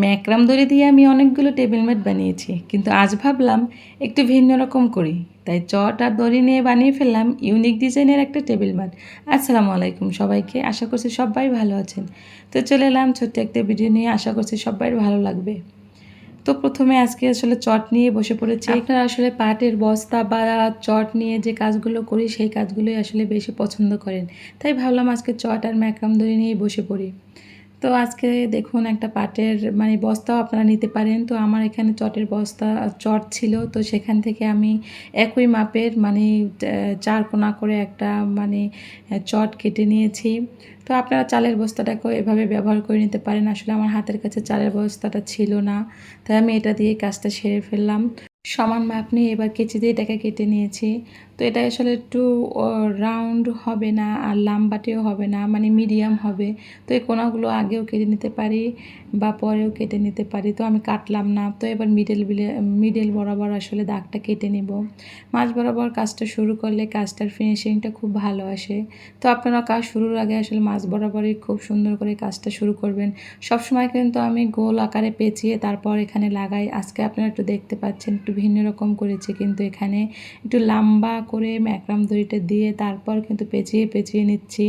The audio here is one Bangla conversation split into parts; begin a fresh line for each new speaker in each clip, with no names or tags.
ম্যাকরাম দড়ি দিয়ে আমি অনেকগুলো টেবিল ম্যাট বানিয়েছি, কিন্তু আজ ভাবলাম একটু ভিন্ন রকম করি। তাই চট আর দড়ি নিয়ে বানিয়ে ফেললাম ইউনিক ডিজাইনের একটা টেবিল ম্যাট আসসালামু আলাইকুম সবাইকে, আশা করছি সবাই ভালো আছেন। তো চলে এলাম ছোট্ট একটা ভিডিও নিয়ে, আশা করছি সবাই ভালো লাগবে। তো প্রথমে আজকে আসলে চট নিয়ে বসে পড়েছি। আপনারা আসলে পাটের বস্তা বা চট নিয়ে যে কাজগুলো করি, সেই কাজগুলোই আসলে বেশি পছন্দ করেন। তাই ভাবলাম আজকে চট আর ম্যাকরাম দড়ি নিয়ে বসে পড়ি। তো আজকে দেখুন একটা পাটের মানে বস্তাও আপনারা নিতে পারেন। তো আমার এখানে চটের বস্তা, চট ছিল। তো সেখান থেকে আমি একই মাপের মানে চার কোনা করে একটা মানে চট কেটে নিয়েছি। তো আপনারা চালের বস্তাটাকেও এভাবে ব্যবহার করে নিতে পারেন। আসলে আমার হাতের কাছে চালের বস্তাটা ছিল না। তাই আমি এটা দিয়ে কাজটা সেরে ফেললাম। সমান মাপ নিয়ে এবার কেচি দিয়ে এটাকে কেটে নিয়েছি। এটা আসলে একটু রাউন্ড হবে না আর লাম্বাটেও হবে না মানে মিডিয়াম হবে। তো এই কোনাগুলো আগেও কেটে নিতে পারি বা পরেও কেটে নিতে পারি। তো আমি কাটলাম না, তো এবার মিডল মিডল বরাবর আসলে দাগটা কেটে নেব। মাছ বরাবর কাজটা শুরু করলে কাজটার ফিনিশিংটা খুব ভালো আসে। তো আপনারা কাজ শুরুর আগে আসলে মাছ বরাবরই খুব সুন্দর করে কাজটা শুরু করবেন। সবসময় কিন্তু আমি গোল আকারে পেঁচিয়ে তারপর এখানে লাগাই। আজকে আপনারা একটু দেখতে পাচ্ছেন, একটু ভিন্ন রকম করেছি কিন্তু এখানে। একটু লম্বা করে ম্যাকরাম দড়িটা দিয়ে তারপর কিন্তু পেঁচিয়ে পেঁচিয়ে নিচ্ছি।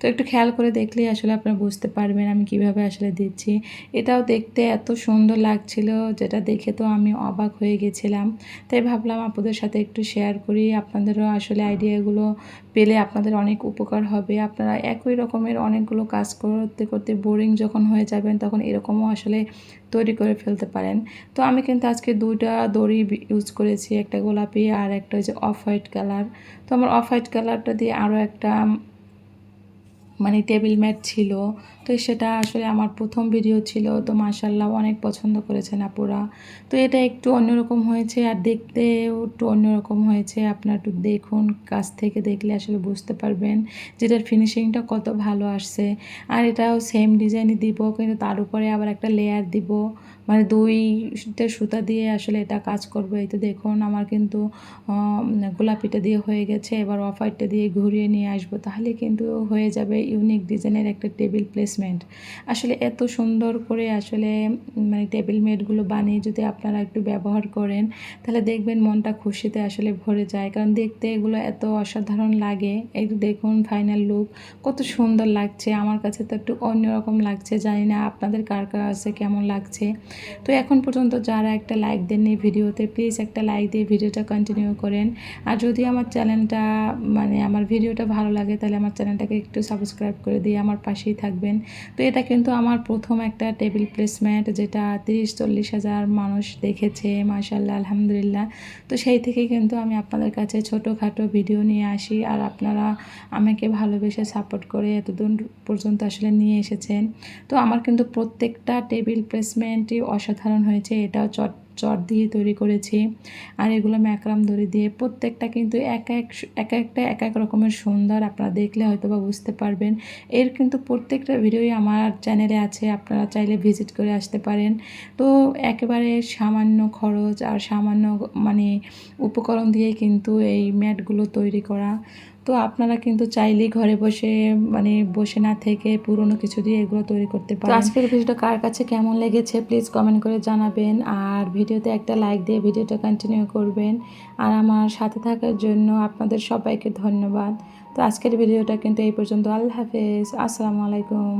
তো একটু খেয়াল করে দেখলেই আসলে আপনারা বুঝতে পারবেন আমি কীভাবে আসলে দিচ্ছি। এটাও দেখতে এত সুন্দর লাগছিল, যেটা দেখে তো আমি অবাক হয়ে গেছিলাম। তাই ভাবলাম আপনাদের সাথে একটু শেয়ার করি, আপনাদেরও আসলে আইডিয়াগুলো পেলে আপনাদের অনেক উপকার হবে। আপনারা একই রকমের অনেকগুলো কাজ করতে করতে বোরিং যখন হয়ে যাবেন, তখন এরকমও আসলে তৈরি করে ফেলতে পারেন। তো আমি কিন্তু আজকে দুইটা দড়ি ইউজ করেছি, একটা গোলাপি আর একটা হচ্ছে অফ হোয়াইট কালার তো আমার অফ হোয়াইট কালারটা দিয়ে আরও একটা মানে টেবিল ম্যাট ছিল তো সেটা আসলে আমার প্রথম ভিডিও ছিল। তো মাসাল্লাহ অনেক পছন্দ করেছেন আপুরা। তো এটা একটু অন্যরকম হয়েছে আর দেখতেও একটু অন্যরকম হয়েছে। আপনার একটু দেখুন, কাছ থেকে দেখলে আসলে বুঝতে পারবেন যেটার ফিনিশিংটা কত ভালো আসছে। আর এটাও সেম ডিজাইনই দিব, কিন্তু তার উপরে আবার একটা লেয়ার দিব। মানে দুইটা সুতা দিয়ে আসলে এটা কাজ করব। এই তো দেখুন, আমার কিন্তু গোলাপিটা দিয়ে হয়ে গেছে। এবার অফারটা দিয়ে ঘুরিয়ে নিয়ে আসব। তাহলে কিন্তু হয়ে যাবে ইউনিক ডিজাইনের একটা টেবিল প্লেসমেন্ট আসলে এত সুন্দর করে আসলে মানে টেবিল মেটগুলো বানিয়ে যদি আপনারা একটু ব্যবহার করেন, তাহলে দেখবেন মনটা খুশিতে আসলে ভরে যায়। কারণ দেখতে এগুলো এত অসাধারণ লাগে। এই দেখুন ফাইনাল লুক কত সুন্দর লাগছে। আমার কাছে তো একটু অন্যরকম লাগছে। জানি না আপনাদের কার কাছে কেমন লাগছে। তো এখন পর্যন্ত যারা একটা লাইক দেননি ভিডিওতে প্লিজ একটা লাইক দিয়ে ভিডিওটা কন্টিনিউ করেন। আর যদি আমার চ্যানেলটা মানে আমার ভিডিওটা ভালো লাগে, তাহলে আমার চ্যানেলটাকে একটু সাবস্ক্রাইব করে দিয়ে আমার পাশেই থাকবেন। তো এটা কিন্তু আমার প্রথম একটা টেবিল প্লেসমেন্ট যেটা তিরিশ, চল্লিশ হাজার মানুষ দেখেছে মাশাল্লাহ আলহামদুলিল্লাহ। তো সেই থেকে কিন্তু আমি আপনাদের কাছে ছোটোখাটো ভিডিও নিয়ে আসি। আর আপনারা আমাকে ভালোবেসে সাপোর্ট করে এতদূর পর্যন্ত আসলে নিয়ে এসেছেন। তো আমার কিন্তু প্রত্যেকটা টেবিল প্লেসমেন্টই অসাধারণ হয়েছে। এটাও চট চট দিয়ে তৈরি করেছি। আর এগুলো ম্যাকরাম দড়ি দিয়ে প্রত্যেকটা কিন্তু এক এক এক একটা, এক এক রকমের সুন্দর আপনারা দেখলে হয়তো বা বুঝতে পারবেন। এর কিন্তু প্রত্যেকটা ভিডিওই আমার চ্যানেলে আছে, আপনারা চাইলে ভিজিট করে আসতে পারেন। তো একেবারে সামান্য খরচ আর সামান্য মানে উপকরণ দিয়ে কিন্তু এই ম্যাটগুলো তৈরি করা। তো আপনারা কিন্তু চাইলেই ঘরে বসে মানে বসে না থেকে পুরনো কিছু দিয়ে এগুলো তৈরি করতে পারেন। আজকের ভিডিওটা কার কাছে কেমন লেগেছে প্লিজ কমেন্ট করে জানাবেন। আর ভিডিওতে একটা লাইক দিয়ে ভিডিওটা কন্টিনিউ করবেন। আর আমার সাথে থাকার জন্য আপনাদের সবাইকে ধন্যবাদ। তো আজকের ভিডিওটা কিন্তু এই পর্যন্ত। আল্লাহ হাফেজ। আসসালামু আলাইকুম।